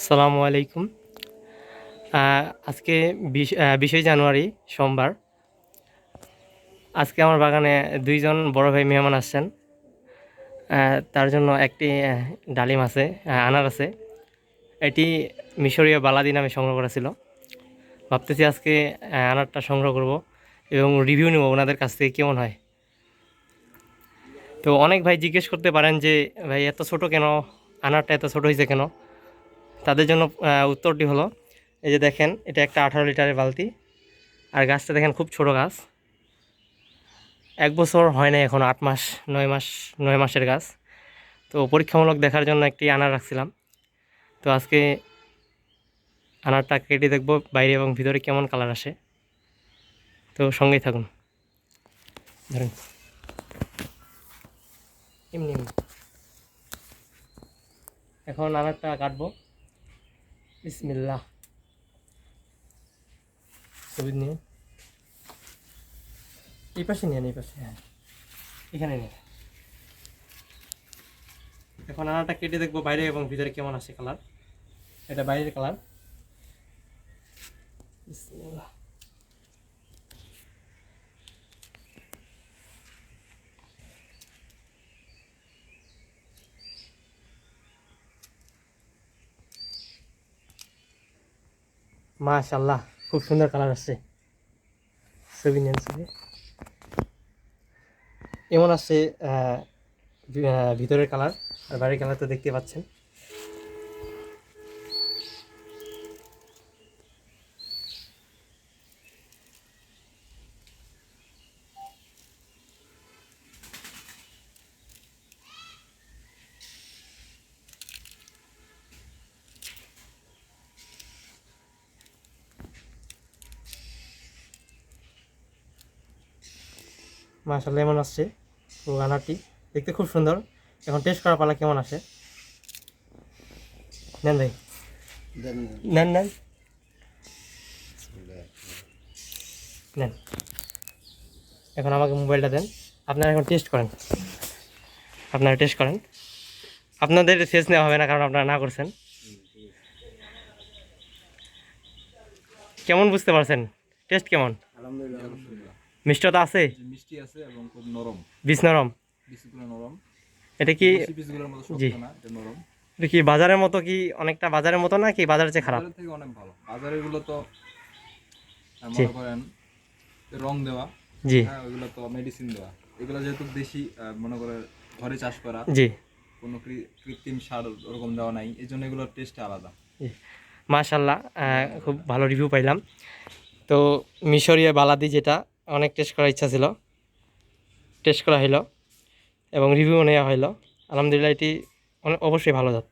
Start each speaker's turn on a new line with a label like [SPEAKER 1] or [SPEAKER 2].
[SPEAKER 1] আসসালামু আলাইকুম। আজকে বিশ বিশে জানুয়ারি, সোমবার। আজকে আমার বাগানে দুইজন বড় ভাই মেহমান আসছেন। তার জন্য একটি ডালিম আছে আনার আছে। এটি মিশরীয় বালাদি নামে সংগ্রহ করা ছিল। ভাবতেছি আজকে আনারটা সংগ্রহ করব এবং রিভিউ নেব ওনাদের কাছ থেকে কেমন হয়। তো অনেক ভাই জিজ্ঞেস করতে পারেন যে, ভাই, এত ছোট কেন? আনারটা এত ছোট হয়েছে কেন? তাদের জন্য উত্তরটি হলো, এই যে দেখেন, এটা একটা আঠারো লিটারের বালতি। আর গাছটা দেখেন, খুব ছোট গাছ। এক বছর হয় না এখন, আট মাস, নয় মাস, নয় মাসের গাছ। তো পরীক্ষামূলক দেখার জন্য একটি আনার রাখছিলাম। তো আজকে আনারটা কেটে দেখব, বাইরে এবং ভিতরে কেমন কালার আসে। তো সঙ্গেই থাকুন। ধরেন। এমনি এমনি। এখন আনারটা কাটবো। বিসমিল্লাহ। ছবি নিয়ে। এই পাশে নিয়ে এই পাশে হ্যাঁ। এখানে নিয়ে এখন আনাটা কেটে দেখব বাইরে এবং ভিতরে কেমন আসে কালার। এটা বাইরের কালার। বিসমিল্লাহ। মাশাল্লাহ খুব সুন্দর কালার আসছে। ছবি নেন, ছবি। এমন আসছে ভিতরের কালার, আর বাইরের কালার তো দেখতে পাচ্ছেন। মাশাল্লাহ এমন আসছে। তো রানারটি। দেখতে খুব সুন্দর। এখন টেস্ট করার পালা কেমন আসে? নেন ভাই। নেন। নেন নেন। এখন আমাকে মোবাইলটা দেন। আপনারা এখন টেস্ট করেন। আপনারা টেস্ট করেন। আপনাদের শেষ নেওয়া হবে না কারণ আপনারা না করছেন। কেমন বুঝতে পারছেন? টেস্ট কেমন?
[SPEAKER 2] আলহামদুলিল্লাহ
[SPEAKER 1] মিষ্টতা আছে?
[SPEAKER 2] মিষ্টি আছে এবং খুব নরম।
[SPEAKER 1] বীজ নরম?
[SPEAKER 2] পিসগুলো নরম।
[SPEAKER 1] এটা কি
[SPEAKER 2] পিসগুলোর মতো। শক্ত না এটা নরম।
[SPEAKER 1] এটা কি বাজারের মতো কি অনেকটা বাজারের মতো না কি বাজারের চেয়ে খারাপ?
[SPEAKER 2] থেকে অনেক ভালো। বাজারেরগুলো তো মনে করেন রং দেওয়া।
[SPEAKER 1] জি।
[SPEAKER 2] হ্যাঁ ওইগুলো তো মেডিসিন দেওয়া। এগুলো যেহেতু দেশি মনে করে ঘরে চাষ করা
[SPEAKER 1] জি।
[SPEAKER 2] কোনো কৃত্রিম সার ওরকম দেওয়া নাই। এই জন্য এগুলোর টেস্ট আলাদা।
[SPEAKER 1] মাশাল্লাহ খুব ভালো রিভিউ পাইলাম। তো মিশরীয় বালাদি যেটা অনেক টেস্ট করার ইচ্ছা ছিল। টেস্ট করা হইল এবং রিভিউ নেওয়া হইল। আলহামদুলিল্লাহ, এটি অবশ্যই ভালো জাত